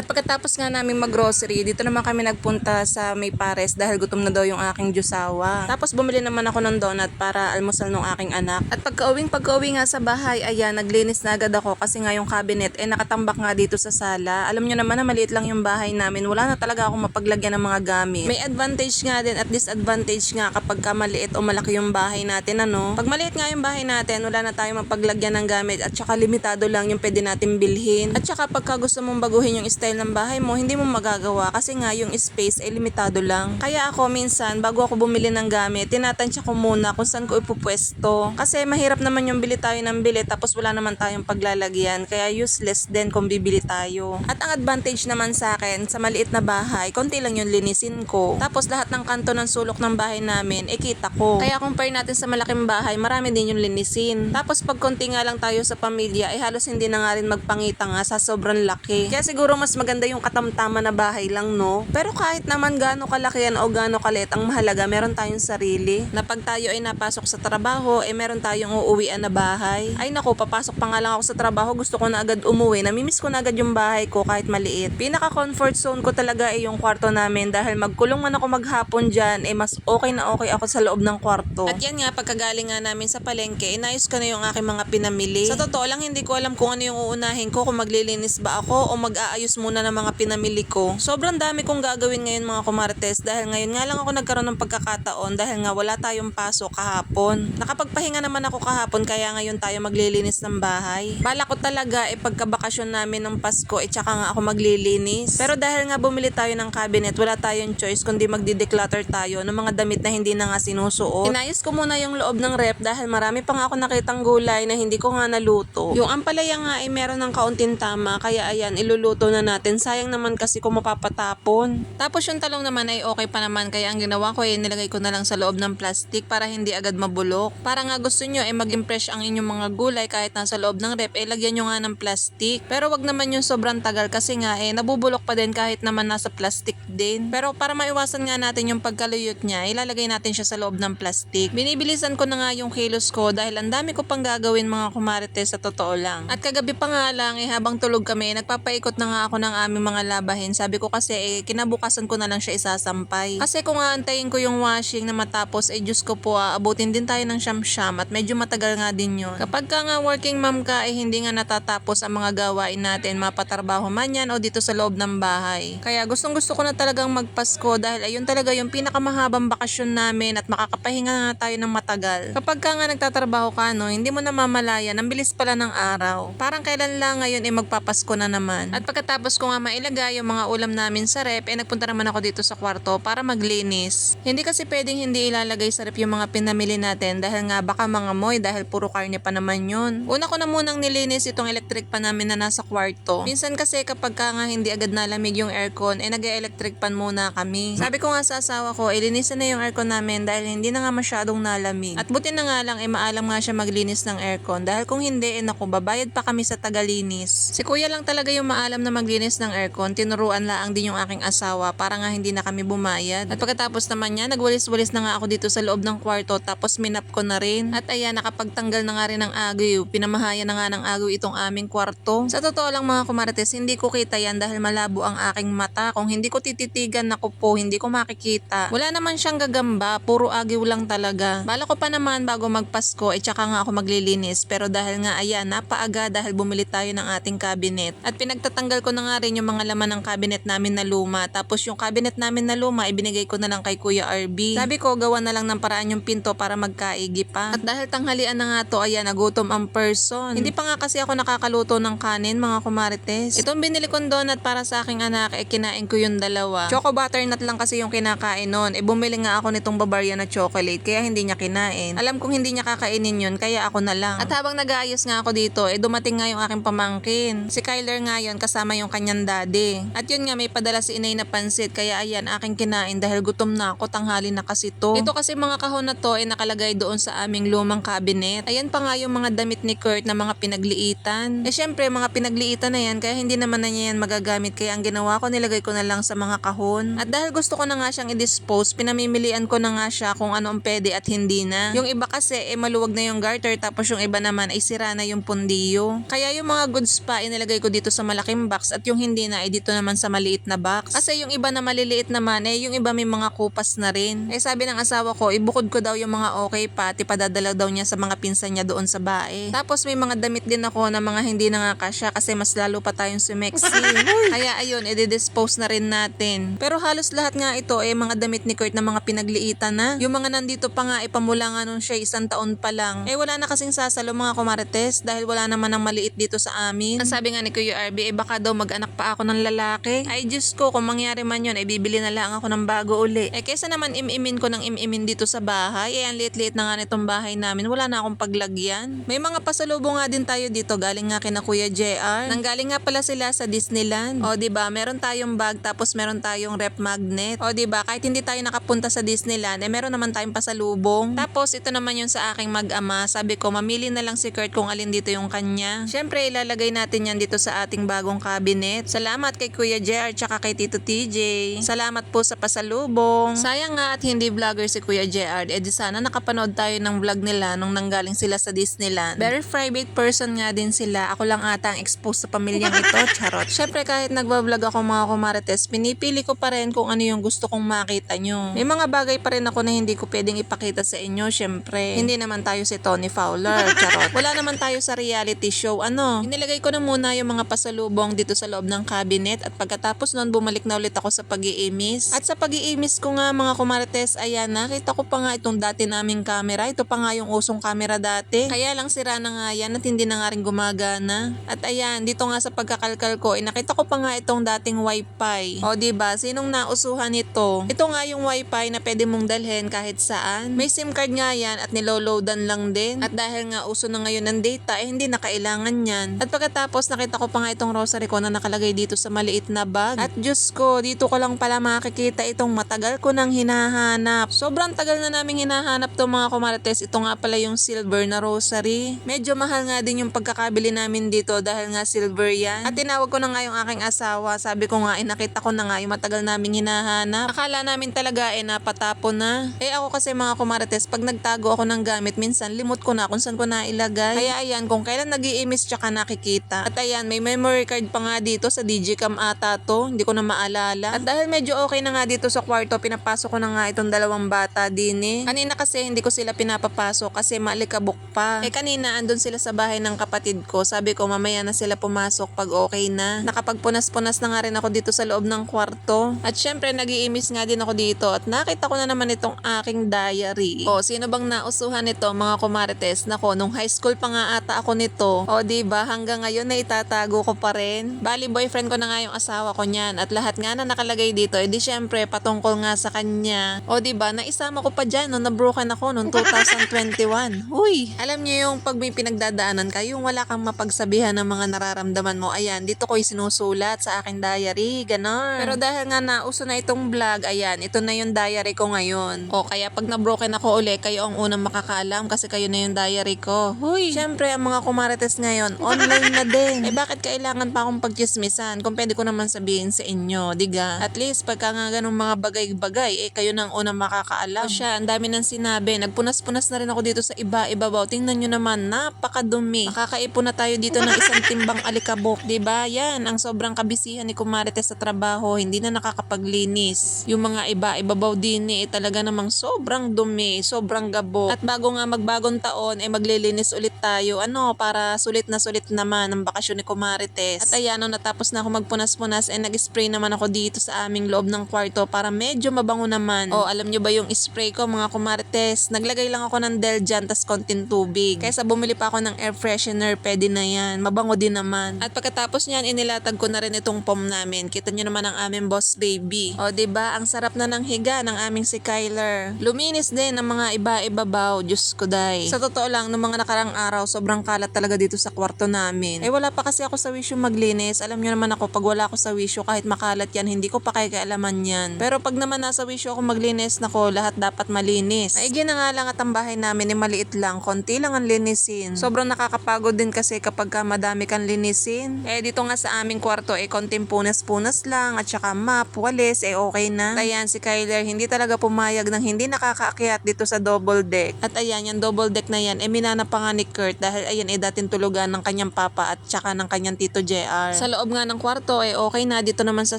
At pagkatapos nga namin mag-grocery, dito naman kami nagpunta sa May Pares dahil gutom na daw yung aking jusawa. Tapos bumili naman ako ng donut para almusal ng aking anak. At pagka-uwing pagka-uwi nga sa bahay, ayan, naglinis na agad ako kasi nga yung cabinet eh nakatambak nga dito sa sala. Alam nyo naman na maliit lang yung bahay namin. Wala na talaga akong mapaglagyan ng mga gamit. May advantage nga din at disadvantage nga kapag ka maliit o malaki yung bahay natin, ano? Pag maliit nga yung bahay natin, wala na tayong mapaglagyan ng gamit at saka limitado lang yung pwede natin bilhin. At saka pagka gusto mong baguhin yung style ng bahay mo, hindi mo magagawa kasi nga yung space ay limitado lang. Kaya ako minsan, bago ako bumili ng gamit, tinatansya ko muna kung saan ko ipupwesto. Kasi mahirap naman yung bili tayo ng bili tapos wala naman tayong paglalagyan. Kaya useless din kung bibili tayo. At ang advantage naman sa akin, sa maliit na bahay, konti lang yung linisin ko. Tapos lahat ng kanto ng sulok ng bahay namin, ikita ko. Kaya compare natin sa malaking bahay, marami din yung linisin. Tapos pag konti nga lang tayo sa pamilya, ay halos hindi na nga rin magpangita nga sa sobrang laki. Kaya siguro mas maganda yung katamtaman na bahay lang, no? Pero kahit naman gaano kalaki yan o gaano kalit, ang mahalaga, meron tayong sarili. Na pag tayo ay napasok sa trabaho, eh meron tayong uuwian na bahay. Ay nako, papasok pa nga lang ako sa trabaho, gusto ko na agad umuwi. Namimiss ko na agad yung bahay ko kahit maliit. Pinaka comfort zone ko talaga ay yung kwarto namin dahil magkulong man ako maghapon dyan, eh mas okay na okay ako sa loob ng kwarto. At yan nga, pagkagaling nga namin sa palengke, inayos ko na yung aking mga pinamili. Sa totoo lang, hindi ko alam kung ano yung uunahin ko, kung maglilinis ba ako o mag-aayos muna ng mga pinamili ko. Sobrang dami kong gagawin ngayon mga kumartes dahil ngayon nga lang ako nagkaroon ng pagkakataon dahil nga wala tayong pasok kahapon. Nakapagpahinga naman ako kahapon kaya ngayon tayo maglilinis ng bahay. Bala ko talaga eh pagkabakasyon namin ng Pasko eh tsaka nga ako maglilinis. Pero dahil nga bumili tayo ng cabinet, wala tayong choice kundi magdi-declutter tayo ng mga damit na hindi na nga sinusuot. Inayos ko muna yung loob ng rep dahil marami pa nga ako nakitang gulay na hindi ko nga naluto. Yung ampalaya nga ay meron ng kaunting tama kaya ayan iluluto na natin. Sayang naman kasi kung mapapatapon. Tapos yung talong naman ay okay pa naman kaya ang ginawa ko ay nilagay ko na lang sa loob ng plastic para hindi agad mabulok. Para nga gusto nyo ay maging fresh ang inyong mga gulay kahit nasa loob ng rep, eh lagyan nyo nga ng plastic. Pero wag naman yung sobrang tagal kasi nga eh nabubulok pa din kahit naman nasa plastic din. Pero para maiwasan nga natin yung pagkaluyot niya, ilalagay natin siya sa loob ng plastic. Binibilisan ko na nga yung kilos ko dahil ang dami ko pang gagawin mga kumarites sa totoo lang. At kagabi pa nga lang eh habang tulog kami, nagpapaikot na nga ako ng aming mga labahin. Sabi ko kasi eh kinabukasan ko na lang siya isasampay. Kasi kung aantayin ko yung washing na matapos, eh Diyos ko po ah, abutin din tayo ng siyam-siyam at medyo matagal nga din yun. Kapag ka nga working mom ka, eh hindi nga natatapos ang mga gawain natin, mapatrabaho man yan o dito sa loob ng bahay. Kaya gustong gusto ko na talagang magpasko dahil ayun talaga yung pinakamahabang bakasyon namin at makakapahinga nga tayo ng matagal. Kapag ka nga nagtatrabaho ka, no, hindi mo na mamalayan, ang bilis pala ng araw. Parang kailan lang ngayon eh magpapasko na naman. At pagkatapos ko nga mailagay yung mga ulam namin sa rep, eh nagpunta naman ako dito sa kwarto para maglinis. Hindi kasi pwedeng hindi ilalagay sa rep yung mga pinamili natin dahil nga baka mga moy dahil puro karne pa naman yun. Una ko na munang nilinis itong electric pan namin na nasa kwarto. Minsan kasi kapag ka nga hindi agad nalamig yung aircon, eh nag-electric pan muna kami. Sabi ko nga sa asawa ko, ilinisan na yung aircon namin dahil hindi na nga masyadong nalamig. At buti na nga lang, eh maalam nga siya maglinis ng aircon dahil kung hindi, eh naku, babayad pa kami sa tagalinis. Si kuya lang talaga yung maalam na maglinis ng aircon, tinuruan lang din yung aking asawa para nga hindi na kami bumayad. At pagkatapos naman niya, nagwalis-walis na nga ako dito sa loob ng kwarto tapos minap ko na rin. At ayan, nakapagtanggal na nga rin ng agoy. Pinamahaya na nga ng agoy itong aming kwarto. Sa totoo lang mga kumarites, hindi ko kita yan dahil malabo ang aking mata. Kung hindi ko tititigan, naku po, hindi ko makikita. Wala naman siyang gagamba, puro agiw lang talaga. Bala ko pa naman bago magpasko, eh tsaka nga ako maglilinis. Pero dahil nga ayan, napaaga dahil bumili tayo ng ating cabinet. At pinagtatanggal ko na nga rin yung mga laman ng cabinet namin na luma. Tapos yung cabinet namin na luma, ibinigay ko na lang kay Kuya RB. Sabi ko, gawa na lang ng paraan yung pinto para magkaigi pa. At dahil tanghalian na nga to, ayan, nagutom ang person. Hindi pa nga kasi ako nakakaluto ng kanin, mga kumarites. Itong binili kong donut para sa aking anak, eh kinain ko yung dalawa. Choco butternut lang kasi yung kinakain nun. Eh bumili nga ako nitong Bavaria na chocolate, kaya hindi niya kinain. Alam kong hindi niya kakainin yun, kaya ako na lang. At habang nag-aayos nga ako dito, eh dumating nga yung aking pamangkin. Si Kyler nga yun, kasama yung kanyang daddy. At yun nga, may padala si inay na pansit, kaya ayan, aking kinain dahil gutom na ako, tanghali na kasi to. Ito kasi mga kahon na to, eh nakalagay doon sa aming lumang cabinet. Ayan pa nga yung mga damit ni Kurt na mga pinagliitan. Eh syempre, mga pinagliitan na yan, kaya hindi naman na niya yan magagamit. Kaya ang ginawa ko, nilagay ko na lang sa mga kahon. At dahil gusto ko na nga siyang i-dispose, pinamimilian ko na nga siya kung ano ang pwede at hindi na. Yung iba kasi, eh maluwag na yung garter, tapos yung iba naman ay sira na yung pundiyo. Kaya yung mga goods pa, inilagay ko dito sa malaking box at yung hindi na, eh dito naman sa maliit na box. Kasi yung iba na maliliit naman, eh yung iba may mga kupas na rin. Eh sabi ng asawa ko, ibukod ko daw yung mga okay pati padadala daw niya sa mga pinsan niya doon sa bae. Tapos may mga damit din ako na mga hindi nakakasya kasi mas lalo pa tayong sumexy. Kaya ayun, i-dispose na rin natin. Pero halos lahat nga ito eh mga damit ni Kurt na mga pinagliitan na. Yung mga nandito pa nga ipamula nga nung siya isang taon pa lang. Eh wala na kasing sasalo mga kumarites dahil wala naman ng maliit dito sa amin. Ang sabi nga ni Kuya RB, eh baka daw mag-anak pa ako ng lalaki. Ay Diyos ko, kung mangyari man yun, eh bibili na lang ako ng bago uli. Eh kesa naman im-imin ko ng im-imin dito sa bahay, eh ang liit-liit na nga nitong bahay namin, wala na akong paglagyan. May mga pasalubong nga din tayo dito, galing nga kina Kuya JR. Nanggaling nga pala sila sa Disneyland. O di ba meron tayong bag tapos meron tayong rep magnet. O di ba kahit hindi tayo nakapunta sa Disneyland, eh meron naman tayong pasalubong. Tapos ito naman yung sa aking mag-ama. Sabi ko, mamili na lang si Kurt kung alin dito yung kanya. Syempre, ilalagay natin yan dito sa ating bagong cabinet. Salamat kay Kuya JR tsaka kay Tito TJ. Salamat po sa pasalubong. Sayang nga at hindi vlogger si Kuya JR. Eh di sana nakapanood tayo ng vlog nila nung nanggaling sila sa Disneyland. Very private person nga din sila. Ako lang ata ang exposed sa pamilyang ito. Charot. Syempre kahit nagbablog ako mga kumarites, pinipili ko pa rin kung ano yung gusto kong makita nyo. May mga bagay pa rin ako na hindi ko pwedeng ipakita sa inyo. Syempre, hindi naman tayo si Tony Fowler. Charot. Wala naman tayo sa reality show. Ano? Inilagay ko na muna yung mga pasalubong dito sa loob ng cabinet at pagkatapos nun bumalik na ulit ako sa pag-iimis. At sa pag-iimis ko nga mga kumarites, ayan, nakita ko pa nga itong dati naming camera. Ito pa nga yung usong camera dati. Kaya lang sira na nga yan at hindi na nga rin gumagana. At ayan, dito nga sa pagkakalkal ko, eh, nakita ko pa nga itong dating wifi. O ba sinong nausuhan ito? Ito nga yung wifi na pwede mong dalhin kahit saan. May SIM card nga yan at niloloadan lang din. At dahil nga uso na ngayon ng data, eh hindi na kailangan yan. At pagkatapos nakita ko pa nga itong rosary ko na nakalagay dito sa maliit na bag. At Diyos ko, dito ko lang pala makikita itong matagal ko nang hinahanap. Sobrang tagal na namin hinahanap to mga kumarites. Ito nga pala yung silver na rosary. Medyo mahal nga din yung pagkakabili namin dito dahil nga silver yan. At tinawag ko na nga yung aking asawa. Sabi ko nga, eh, nakita ko na nga yung matagal namin hinahanap. Akala namin talaga eh napatapon na. Eh ako kasi mga kumarites, pag nagtago ako ng gamit, minsan limot ko na kung saan ko na ilagay. Kaya ayan, kung kailan nag iimis tsaka nakikita. At ayan, may memory card pa nga dito sa Digicam ata to. Hindi ko na maalala. At dahil medyo okay na nga dito sa kwarto, pinapasok ko na nga itong dalawang bata din eh. Kanina kasi hindi ko sila pinapapasok kasi maalikabok pa. Eh kanina andun sila sa bahay ng kapatid ko. Sabi ko mamaya na sila pumasok pag okay na. Nakapagpunas-punas na nga rin ako dito sa loob ng kwarto. At syempre nag-iimis nga din ako dito at nakita ko na naman itong aking diary. O sino bang nausuhan nito mga kumarites? Nako, nung high school pa nga ata ako nito. O di ba hanggang ngayon na itatago ko pa rin. Bali boyfriend ko na nga yung asawa ko niyan at lahat nga na nakalagay dito. Eh di syempre patungkol nga sa kanya. O di ba naisama ko pa dyan nung nabroken ako noong 2021. Uy, alam niyo yung pag may pinagdadaanan ka, yung wala kang mapagsabihan ng mga nararamdaman mo. Ayan, dito ko sinusulat sa aking diary, ganon. Pero dahil nga nauso na itong vlog, ayan, ito na yung diary ko ngayon. O kaya pag nabroken ako uli, kayo ang unang makakaalam kasi kayo na yung diary ko. Huy, syempre ang mga kumarites ngayon, online na din. Eh bakit kailangan pa akong pagchismisan kung pwede ko naman sabihin sa inyo, diga? At least pagka nga ganung mga bagay-bagay, eh kayo nang unang makakaalam. O siya, ang dami nang sinabi. Nagpunas-punas na rin ako dito sa iba-ibabaw. Tingnan nyo naman, napakadumi. Makakaipon na tayo dito ng isang timbang alikabok, ba? Yan ang sobrang kabisihan ni Kumarites sa trabaho, hindi na nakakapaglinis. Yung mga iba-ibabaw din eh talaga namang sobrang dumi, sobrang gabo. At bago nga magbagong taon, eh maglilinis ulit tayo. Ano, para sulit na sulit naman ang bakasyon ni Kumarites. At ayan, no, natapos na ako magpunas-punas, eh nag-spray naman ako dito sa aming loob ng kwarto para medyo mabango naman. O, alam nyo ba yung spray ko mga Kumarites? Naglagay lang ako ng Deljan tas konting tubig. Kaysa bumili pa ako ng air freshener, pwede na yan. Mabango din naman. At pagkatapos niyan, inilatag ko na rin itong pom namin. Kita nyo naman ang aming boss baby. O, 'di ba Ang sarap na ng higa ng aming si Kyler. Luminis din ang mga iba-ibabaw. Diyos ko day. Sa totoo lang, noong mga nakarang araw, sobrang kalat talaga dito sa kwarto namin. Eh, wala pa kasi ako sa wisyo maglinis. Alam nyo naman ako, pag wala ako sa wisyo, kahit makalat yan, hindi ko pa kaikialaman yan. Pero pag naman nasa wisyo ako maglinis, nako, lahat dapat malinis. Maigi na nga lang at ang bahay namin ay maliit lang. Konti lang ang linisin. Sobrang nakakapagod din kasi kapag ka madami kang linisin. Eh, dito nga sa aming kwarto, eh, konting punas-punas lang at saka map, walis, eh, okay na. Ayan, si Kyler, hindi talaga pumayag ng hindi nakakaakyat dito sa double deck. At ayan, yung double deck na yan, eh, minana pa nga ni Kurt dahil ayan, eh, dating tulugan ng kanyang papa at saka ng kanyang tito JR. Sa loob nga ng kwarto, eh okay na. Dito naman sa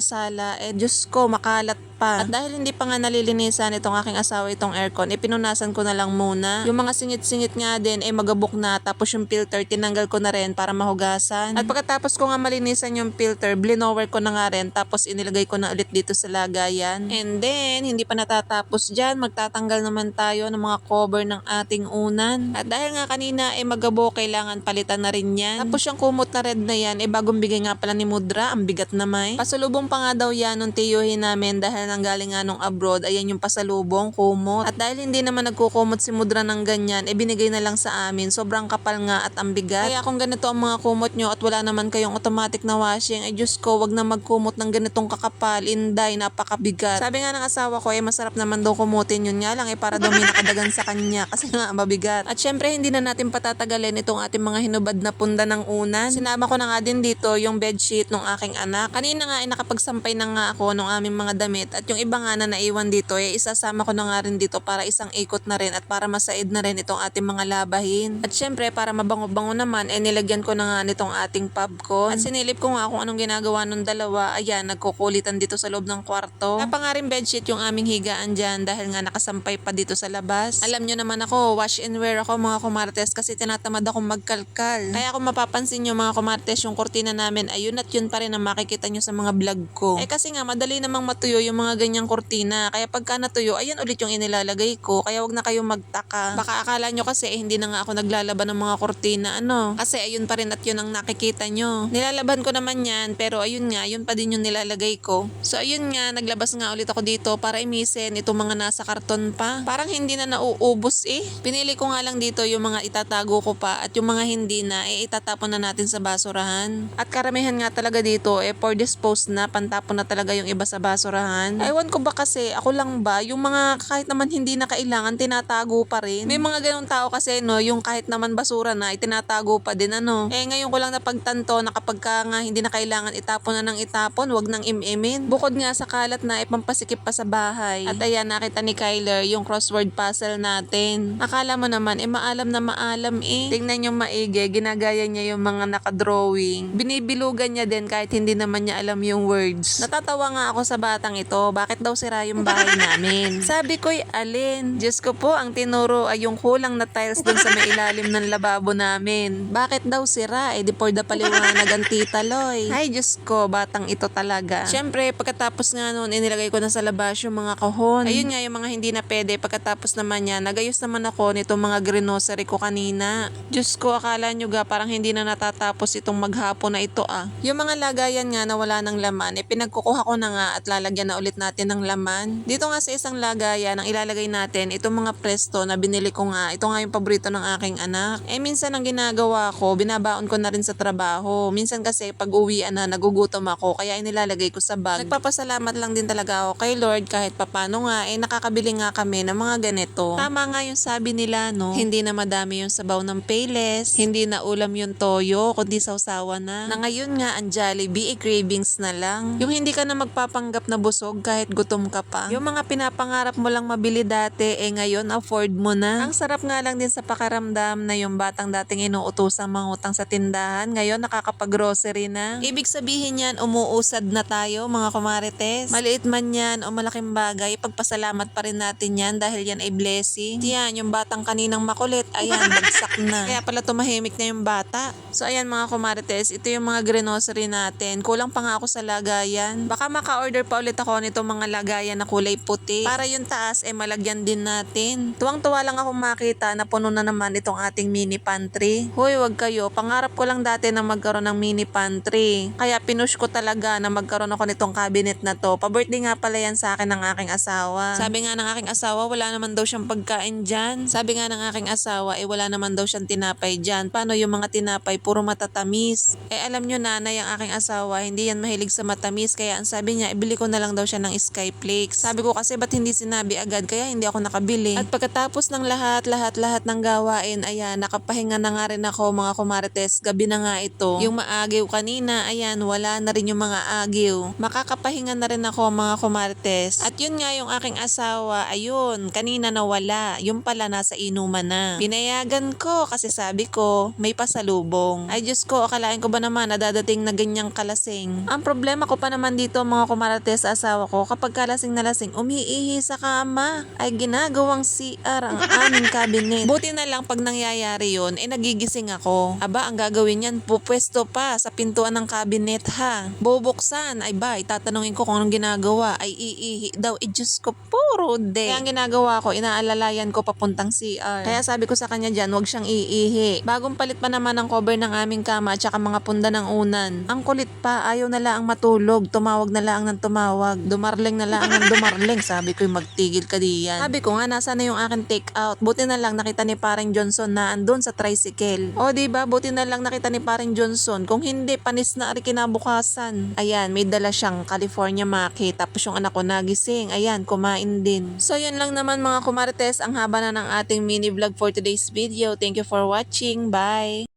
sala, eh Diyos ko, makalat pa. At dahil hindi pa nga nalilinisan itong aking asawa itong aircon, eh pinunasan ko na lang muna. Yung mga singit-singit nga din, eh magabok na. Tapos yung filter, tinanggal ko na rin para mahugasan. At pagkatapos ko nga malinisan yung filter, blinower ko na nga rin. Tapos inilagay ko na ulit dito sa lagayan. And then, hindi pa natatapos dyan. Magtatanggal naman tayo ng mga cover ng ating unan. At dahil nga kanina, eh magabok, kailangan palitan na rin yan. Tapos yung kumot na red na yan, eh bagong bigay nga pala ni Mudra. Ang bigat na may. Pasulubong pa nga daw yan nung tiyuhin namin dahil nanggaling nga nung abroad. Ayan yung pasalubong, kumot. At dahil hindi naman nagkukumot si Mudra ng ganyan, eh binigay na lang sa amin. Sobrang kapal nga at ang bigat. Kaya kung ganito ang mga kumot nyo at wala naman kayong automatic na washing, ay Diyos ko, wag na magkumot ng ganitong kakapal. Inday, napakabigat. Sabi nga ng asawa ko, eh masarap naman daw kumutin yun nga lang eh para daw may nakadagan sa kanya kasi nga mabigat. At syempre hindi na natin patatagalin itong ating mga hinubad na punda ng unan. Sinama ko na nga din dito yung bedsheet ng aking anak. Kanina nga ay nakapagsampay na nga ako ng aming mga damit at yung iba nga na naiwan dito eh isasama ko na nga rin dito para isang ikot na rin at para masaid na rin itong ating mga labahin. At syempre para mabango-bango naman eh nilagyan ko na nga nitong ating popcorn. At sinilip ko nga kung anong ginagawa nung dalawa. Ayan, nagkukulitan dito sa loob ng kwarto. Kaya pa nga rin bedsheet yung aming higaan dyan dahil nga nakasampay pa dito sa labas. Alam nyo naman ako, wash and wear ako mga kumartes kasi tinatamad akong magkalkal. Kaya kung mapapansin nyo mga kumartes yung kurtina namin, ayun at yun pa rin ang makikita nyo sa mga vlog ko. Eh kasi nga madali namang matuyo yung mga ganyang kurtina. Kaya pagka natuyo, ayun ulit yung inilalagay ko. Kaya wag na kayong magtaka. Baka akala nyo kasi eh, hindi na nga ako naglalaban ng mga kurtina ano. Kasi ayun pa rin at yun ang nakikita nyo. Nilalaban ko naman yan pero ayun nga, yun pa din yung nilalagay ko. So ayun nga, naglabas nga ulit ako dito para imisin itong mga nasa karton pa. Parang hindi na nauubos eh. Pinili ko nga lang dito yung mga itatago ko pa at yung mga hindi na eh itatapon na natin sa basurahan. At karamihan nga talaga dito eh for dispose na, pantapon na talaga yung iba sa basurahan. Ewan ko ba kasi, ako lang ba, yung mga kahit naman hindi na kailangan, tinatago pa rin. May mga ganong tao kasi no, yung kahit naman basura na, itinatago pa din ano. Eh ngayon ko lang napagtanto na kapag ka nga hindi na kailangan itapon na ng itapon, wag nang imimin. Bukod nga sa kalat na ipampasikip pa sa bahay. At ayan, nakita ni Kyler yung crossword puzzle natin. Akala mo naman, eh maalam na maalam eh. Tingnan yung maigi, ginagaya niya yung mga nakadrawing. Binibilugan niya din kahit hindi naman niya alam yung words. Natatawa nga ako sa batang ito, bakit daw sira yung bahay namin? Sabi ko'y alin? Diyos ko po, ang tinuro ay yung kulang na tiles dun sa may ilalim ng lababo namin. Bakit daw sira? Eh di por the paliwanag ang tita Loy. Ay Diyos ko, batang ito talaga. Siyempre, pagkatapos nga noon, inilagay ko na sa labas yung mga kahon. Ayun nga yung mga hindi na pwede. Pagkatapos naman yan, nagayos naman ako nitong mga grocery ko kanina. Diyos ko, akala nyo ga, parang hindi na natatapos itong maghapon na ito ah. Yung mga lagayan nga na wala ng laman, eh pinagkukuha ko na nga at lalagyan na ulit natin ng laman. Dito nga sa isang lagayan, ang ilalagay natin, itong mga presto na binili ko nga. Ito nga yung paborito ng aking anak. Eh minsan ang ginagawa ko, binabaon ko na rin sa trabaho. Minsan kasi pag uwian na, nagugutom ako, kaya inilalagay ko sa bag. Nagpapasalamat lang din talaga ako kay Lord kahit papano nga, eh nakakabili nga kami ng mga ganito. Tama nga yung sabi nila, no? Hindi na madami yung sabaw ng payless, hindi na ulam yung toyo, kundi sausawa na. Na ngayon nga, ang Jollibee, eh, cravings na lang. Yung hindi ka na magpapanggap na busog kahit gutom ka pa. Yung mga pinapangarap mo lang mabili dati, eh ngayon afford mo na. Ang sarap nga lang din sa pakaramdam na yung batang dating inuutosang mangutang sa tindahan, ngayon nakakapag-grocery na. Ibig sabihin yan, umuusad na tayo mga kumarites. Maliit man yan o malaking bagay, pagpasalamat pa rin natin yan dahil yan ay blessing. Yan, yung batang kaninang makulit, ayan, bagsak na. Kaya pala tumahimik na yung bata. So ayan mga kumarites, ito yung mga grocery natin. Kulang pa nga ako sa lagayan. Baka maka-order pa ulit ako nito mga lagayan na kulay puti. Para yung taas, eh malagyan din natin. Tuwang-tuwa lang ako makita na puno na naman itong ating mini pantry. Hoy, wag kayo. Pangarap ko lang dati na magkaroon ng mini pantry. Kaya pinush ko talaga na magkaroon ako nitong cabinet na to. Pa-birthday nga pala yan sa akin ng aking asawa. Sabi nga ng aking asawa, wala naman daw siyang pagkain dyan. Sabi nga ng aking asawa, eh wala naman daw siyang tinapay dyan. Paano yung mga tinapay, puro matatamis. Eh alam nyo nanay, ang aking asawa, hindi yan mahilig sa matamis. Kaya ang sabi niya, ibili ko na lang daw siya ng Skyflakes. Sabi ko kasi ba't hindi sinabi agad kaya hindi ako nakabili. At pagkatapos ng lahat, lahat, lahat ng gawain, ayan, nakapahinga na nga rin ako mga kumarites. Gabi na nga ito. Yung maagiw kanina, ayan, wala na rin yung mga agiw. Makakapahinga na rin ako mga kumarites. At yun nga yung aking asawa, ayun, kanina nawala. Yung pala nasa inuman na. Pinayagan ko kasi sabi ko, may pasalubong. Ay Diyos ko, akalain ko ba naman na dadating na ganyang kalasing. Ang problema ko pa naman dito mga kumarites sa asawa kapag kalasing na lasing, umiihi sa kama. Ay ginagawang CR ang aming cabinet. Buti na lang pag nangyayari yun, eh nagigising ako. Aba, ang gagawin yan, pupwesto pa sa pintuan ng cabinet ha. Bubuksan, ay ba, itatanungin ko kung anong ginagawa. Ay iihi daw, eh Diyos ko, puro de. Kaya ang ginagawa ko, inaalalayan ko papuntang CR. Kaya sabi ko sa kanya dyan, wag siyang iihi. Bagong palit pa naman ang cover ng aming kama at saka mga punda ng unan. Ang kulit pa, ayaw na lang matulog. Tumawag na lang ng tumawag. Dumarling na lang ng dumarling. Sabi ko, magtigil ka diyan. Sabi ko nga, nasa na yung aking take out. Buti na lang nakita ni parang Johnson na andun sa tricycle. O di ba buti na lang nakita ni parang Johnson. Kung hindi, panis na ari kinabukasan. Ayan, may dala siyang California Maki. Tapos yung anak ko nagising. Ayan, kumain din. So yun lang naman mga kumarites. Ang haba na ng ating mini vlog for today's video. Thank you for watching. Bye!